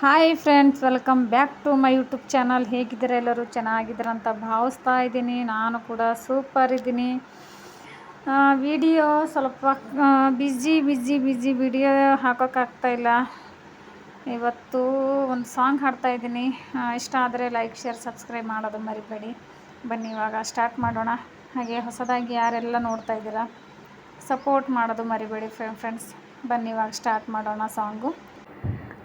Hi friends welcome back to my YouTube channel ಹೇಗಿದ್ದೀರ ಎಲ್ಲರೂ? ಚೆನ್ನಾಗಿದ್ದೀರ ಅಂತ ಭಾವಿಸ್ತಾ ಇದ್ದೀನಿ. ನಾನು ಕೂಡ ಸೂಪರ್ ಇದ್ದೀನಿ. ವಿಡಿಯೋ ಸ್ವಲ್ಪ ಬಿಜಿ ಬಿಜಿ ಬಿಜಿ ವಿಡಿಯೋ ಹಾಕೋಕ್ಕಾಗ್ತಾಯಿಲ್ಲ ಇವತ್ತು ಒಂದು ಸಾಂಗ್ ಹಾಡ್ತಾ ಇದ್ದೀನಿ. ಇಷ್ಟ ಆದರೆ ಲೈಕ್ ಶೇರ್ ಸಬ್ಸ್ಕ್ರೈಬ್ ಮಾಡೋದು ಮರಿಬೇಡಿ. ಬನ್ನಿ, ಇವಾಗ ಸ್ಟಾರ್ಟ್ ಮಾಡೋಣ. ಹಾಗೆ ಹೊಸದಾಗಿ ಯಾರೆಲ್ಲ ನೋಡ್ತಾ ಇದ್ದೀರಾ ಸಪೋರ್ಟ್ ಮಾಡೋದು ಮರಿಬೇಡಿ ಫ್ರೆಂಡ್ಸ್ ಬನ್ನಿ, ಇವಾಗ ಸ್ಟಾರ್ಟ್ ಮಾಡೋಣ ಸಾಂಗು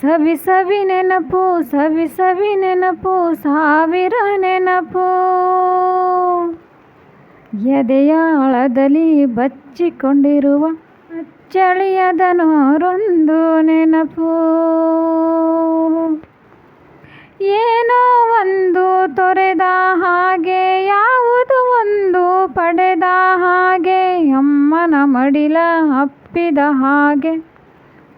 ಸವಿ ಸವಿ ನೆನಪು, ಸವಿ ಸವಿ ನೆನಪು, ಸಾವಿರ ನೆನಪು. ಎದೆಯಾಳದಲ್ಲಿ ಬಚ್ಚಿಕೊಂಡಿರುವ ಚಳಿಯದನೋರೊಂದು ನೆನಪೂ ನೆನಪು. ಏನೋ ಒಂದು ತೊರೆದ ಹಾಗೆ, ಯಾವುದು ಒಂದು ಪಡೆದ ಹಾಗೆ, ಅಮ್ಮನ ಮಡಿಲ ಅಪ್ಪಿದ ಹಾಗೆ.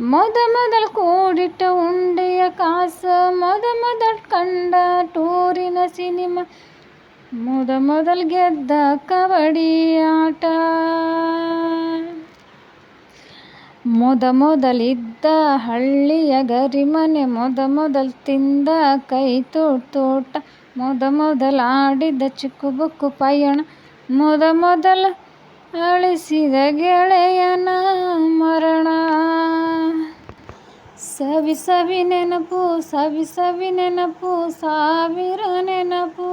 ಮೊದ ಮೊದಲು ಕೂಡಿಟ್ಟ ಉಂಡೆಯ ಕಾಸು, ಮೊದ ಮೊದಲು ಕಂಡ ಟೂರಿನ ಸಿನಿಮಾ, ಮೊದ ಮೊದಲು ಗೆದ್ದ ಕಬಡ್ಡಿ ಆಟ. ಮೊದ ಮೊದಲಿದ್ದ ಹಳ್ಳಿಯ ಗರಿಮನೆ, ಮೊದ ಮೊದಲು ತಿಂದ ಕೈ ತೋಟ, ಮೊದ ಮೊದಲು ಆಡಿದ ಚಿಕ್ಕು ಬುಕ್ಕು ಪಯಣ, ಮೊದ ಮೊದಲು ಅಳಿಸಿದ ಗೆಳೆಯನ ಮರಣ. ಸವಿ ಸವಿ ನೆನಪು, ಸವಿ ಸವಿ ನೆನಪು, ಸಾವಿರ ನೆನಪು.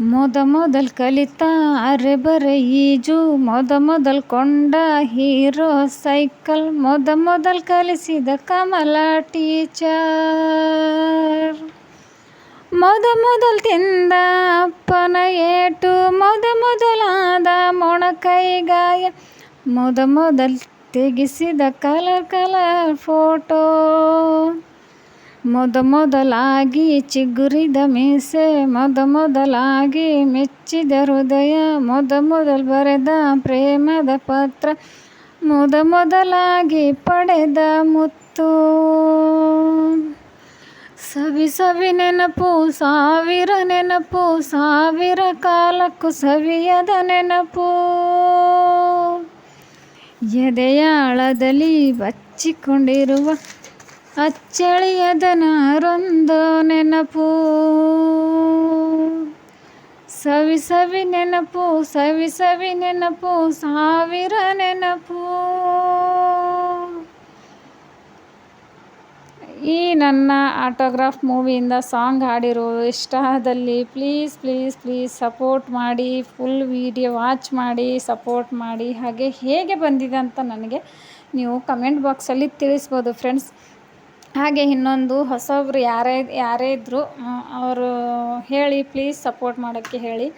ಮೊದ ಮೊದಲು ಕಲಿತ ಅರೆ ಬರೆ ಈಜು, ಮೊದ ಮೊದಲು ಕೊಂಡ ಹೀರೋ ಸೈಕಲ್, ಮೊದ ಮೊದಲು ಕಲಿಸಿದ ಕಮಲ ಟೀಚರ್. ಮೊದ ಮೊದಲು ತಿಂದ ಅಪ್ಪನ ಏಟು, ಮೊದ ಮೊದಲಾದ ಮೊಣಕೈ ಗಾಯ, ಮೊದ ಮೊದಲು ತೆಗೆಸಿದ ಕಲರ್ ಕಲರ್ ಫೋಟೋ. ಮೊದ ಮೊದಲಾಗಿ ಚಿಗುರಿದ ಮೀಸೆ, ಮೊದ ಮೊದಲಾಗಿ ಮೆಚ್ಚಿದ ಹೃದಯ, ಮೊದ ಮೊದಲು ಬರೆದ ಪ್ರೇಮದ ಪತ್ರ, ಮೊದ ಮೊದಲಾಗಿ ಪಡೆದ ಮುತ್ತು. ಸವಿ ಸವಿ ನೆನಪು, ಸಾವಿರ ನೆನಪು, ಸಾವಿರ ಕಾಲಕ್ಕೂ ಸವಿಯದ ನೆನಪು. ಎದೆಯಾಳದಲ್ಲಿ ಬಚ್ಚಿಕೊಂಡಿರುವ ಅಚ್ಚಳಿಯದ ನಾರೊಂದು ನೆನಪು. ಸವಿ ಸವಿ ನೆನಪು ಸವಿ ಸವಿ ನೆನಪು ಸಾವಿರ ನೆನಪು. ನನ್ನ ಆಟೋಗ್ರಾಫ್ ಮೂವಿಯಿಂದ ಸಾಂಗ್ ಹಾಡಿರೋದು ಇಷ್ಟ ಆದಲ್ಲಿ ಪ್ಲೀಸ್ ಪ್ಲೀಸ್ ಪ್ಲೀಸ್ ಸಪೋರ್ಟ್ ಮಾಡಿ, ಫುಲ್ ವೀಡಿಯೋ ವಾಚ್ ಮಾಡಿ, ಸಪೋರ್ಟ್ ಮಾಡಿ. ಹಾಗೆ ಹೇಗೆ ಬಂದಿದೆ ಅಂತ ನನಗೆ ನೀವು ಕಮೆಂಟ್ ಬಾಕ್ಸಲ್ಲಿ ತಿಳಿಸ್ಬೋದು ಫ್ರೆಂಡ್ಸ್. ಹಾಗೆ ಇನ್ನೊಂದು ಹೊಸಬ್ರು ಯಾರೇ ಯಾರೇ ಇದ್ದರೂ ಅವರು ಹೇಳಿ, ಪ್ಲೀಸ್ ಸಪೋರ್ಟ್ ಮಾಡೋಕ್ಕೆ ಹೇಳಿ.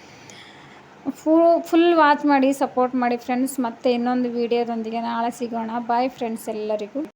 ಫು, ಫುಲ್ ವಾಚ್ ಮಾಡಿ, ಸಪೋರ್ಟ್ ಮಾಡಿ ಫ್ರೆಂಡ್ಸ್. ಮತ್ತೆ ಇನ್ನೊಂದು ವೀಡಿಯೋದೊಂದಿಗೆ ನಾಳೆ ಸಿಗೋಣ. ಬಾಯ್ ಫ್ರೆಂಡ್ಸ್ ಎಲ್ಲರಿಗೂ.